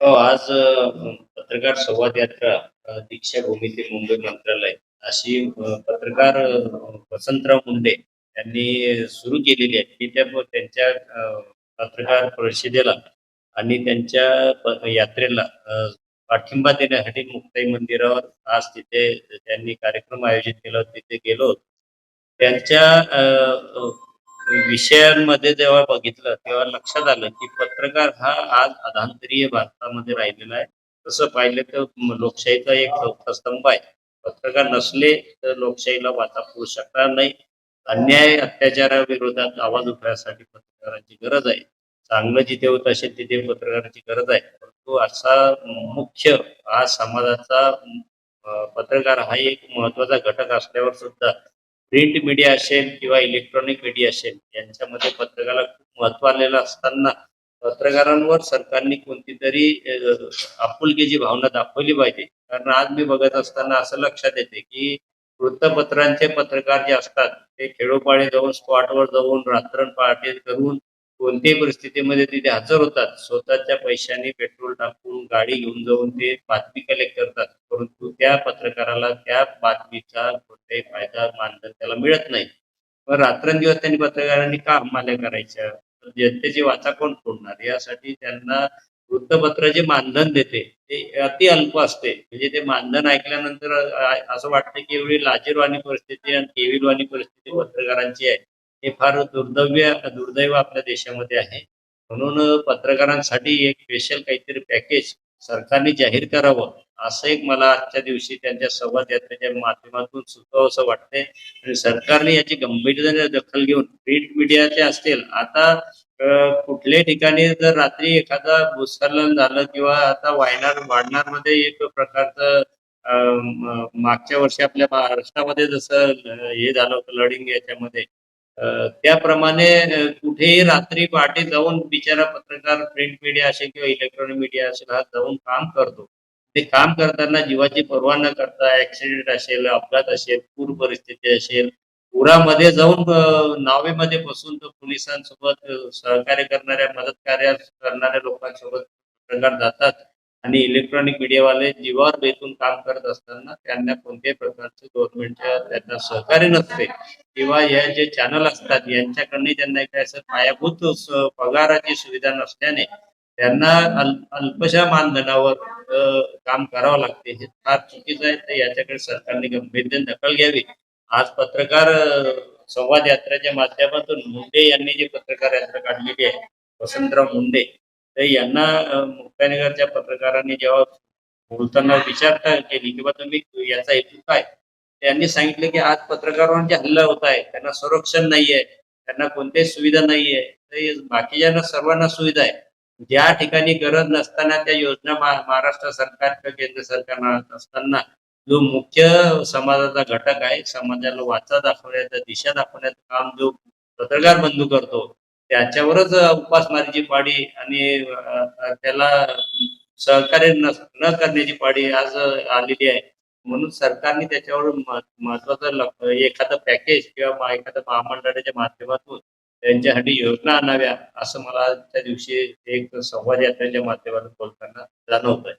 हो, आज पत्रकार संवाद यात्रा अ, दीक्षाभूमी ते मुंबई मंत्रालय अशी पत्रकार वसंतराव मुंडे यांनी सुरू केलेली आहे. की त्या त्यांच्या पत्रकार परिषदेला आणि त्यांच्या यात्रेला पाठिंबा देण्यासाठी मुक्ताई मंदिरावर आज तिथे त्यांनी कार्यक्रम आयोजित केला तिथे गेलो त्यांच्या विषयांमध्ये जेव्हा बघितलं तेव्हा लक्षात आलं की पत्रकार हा आज अधांतरीय भारतामध्ये राहिलेला आहे. तसं पाहिलं तर लोकशाहीचा एक चौथा स्तंभ आहे. पत्रकार नसले तर लोकशाहीला वाचा होऊ शकणार नाही. अन्याय अत्याचाराविरोधात आवाज उठवण्यासाठी पत्रकारांची गरज आहे. चांगलं जिथे होत असेल तिथे पत्रकाराची गरज आहे. परंतु असा मुख्य हा समाजाचा पत्रकार हा एक महत्त्वाचा घटक असल्यावर सुद्धा प्रिंट मीडिया असेल किंवा इलेक्ट्रॉनिक मीडिया असेल यांच्यामध्ये पत्रकाराला खूप महत्त्व आलेलं असताना पत्रकारांवर सरकारने कोणती तरी आपुलकीची भावना दाखवली पाहिजे. कारण आज मी बघत असताना असं लक्षात येते की वृत्तपत्रांचे पत्रकार जे असतात ते खेडोपाडे जाऊन स्पॉटवर जाऊन रात्र पार्टी करून कोणत्याही परिस्थितीमध्ये तिथे हजर होतात. स्वतःच्या पैशाने पेट्रोल टाकून गाडी घेऊन जाऊन ते बातमी कलेक्ट करतात. परंतु त्या पत्रकाराला त्या बातमीचा कोणताही फायदा मानधन त्याला मिळत नाही. पण रात्रंदिवस त्यांनी पत्रकारांनी का हमाल्या करायच्या जनतेची वाचा कोण फोडणार? यासाठी त्यांना वृत्तपत्र जे मानधन देते ते अति अल्प असते. म्हणजे ते मानधन ऐकल्यानंतर असं वाटतं की एवढी लाजीरवाणी परिस्थिती आणि केविलवाणी परिस्थिती पत्रकारांची आहे. हे फार दुर्दैव्य दुर्दैव आपल्या देशामध्ये आहे. म्हणून पत्रकारांसाठी एक स्पेशल काहीतरी पॅकेज सरकारने जाहीर करावं असं एक मला आजच्या दिवशी त्यांच्या संवाद यात्रेच्या माध्यमातून सुचवावं असं वाटतंय. आणि सरकारने याची गंभीरतेने दखल घेऊन प्रिंट मीडियाचे असतील आता कुठल्याही ठिकाणी जर रात्री एखादा भूस्खलन झालं किंवा आता व्हायनार वाढणार मध्ये एक प्रकारचं मागच्या वर्षी आपल्या महाराष्ट्रामध्ये जसं हे झालं होतं लडिंग याच्यामध्ये त्याप्रमाणे कुठेही रात्री पहाटे जाऊन बिचारा पत्रकार प्रिंट मीडिया असेल किंवा इलेक्ट्रॉनिक मीडिया असेल हा जाऊन काम करतो. ते काम करताना जीवाची पर्वा न करता ऍक्सिडेंट असेल अपघात असेल पूर परिस्थिती असेल पुरामध्ये जाऊन नावेमध्ये बसून तो पोलिसांसोबत सहकार्य करणाऱ्या मदत कार्य करणाऱ्या लोकांसोबत पत्रकार जातात. आणि इलेक्ट्रॉनिक मीडियावाले जीवावर बेतून काम करत असताना त्यांना कोणत्याही प्रकारचे गव्हर्नमेंटच्या त्यांना सहकार्य नसते. किंवा या जे चॅनल असतात यांच्याकडनं त्यांना काय असं पायाभूत पगाराची सुविधा नसल्याने त्यांना अल अल्पशा मानधनावर काम करावं लागते. हे फार चुकीचं आहे. तर याच्याकडे सरकारने गंभीरतेने दखल घ्यावी. आज पत्रकार संवाद यात्रेच्या माध्यमातून मुंडे यांनी जी पत्रकार यात्रा काढलेली आहे वसंतराव मुंडे तर यांना अ, मुक्ताईनगरच्या पत्रकारांनी जेव्हा बोलताना विचारता केली किंवा तुम्ही याचा हेतू काय? त्यांनी सांगितलं की आज पत्रकारांचे हल्ला होत आहे त्यांना संरक्षण नाहीये त्यांना कोणत्याही सुविधा नाहीये. तर बाकीच्यांना सर्वांना सुविधा आहे. ज्या ठिकाणी गरज नसताना त्या योजना महाराष्ट्र सरकार किंवा केंद्र सरकार असताना जो मुख्य समाजाचा घटक आहे समाजाला वाचा दाखवण्याचा दिशा दाखवण्याचं काम जो पत्रकार बंधू करतो त्याच्यावरच उपासमारीची पाडी आणि त्याला सहकार्य न न करण्याची पाडी आज आलेली आहे. म्हणून सरकारने त्याच्यावर महत्वाचं एखादं पॅकेज किंवा एखाद्या महामंडळाच्या माध्यमातून त्यांच्यासाठी योजना आणाव्या असं मला त्या दिवशी एक संवाद यात्रेच्या माध्यमातून बोलताना जाणवत आहे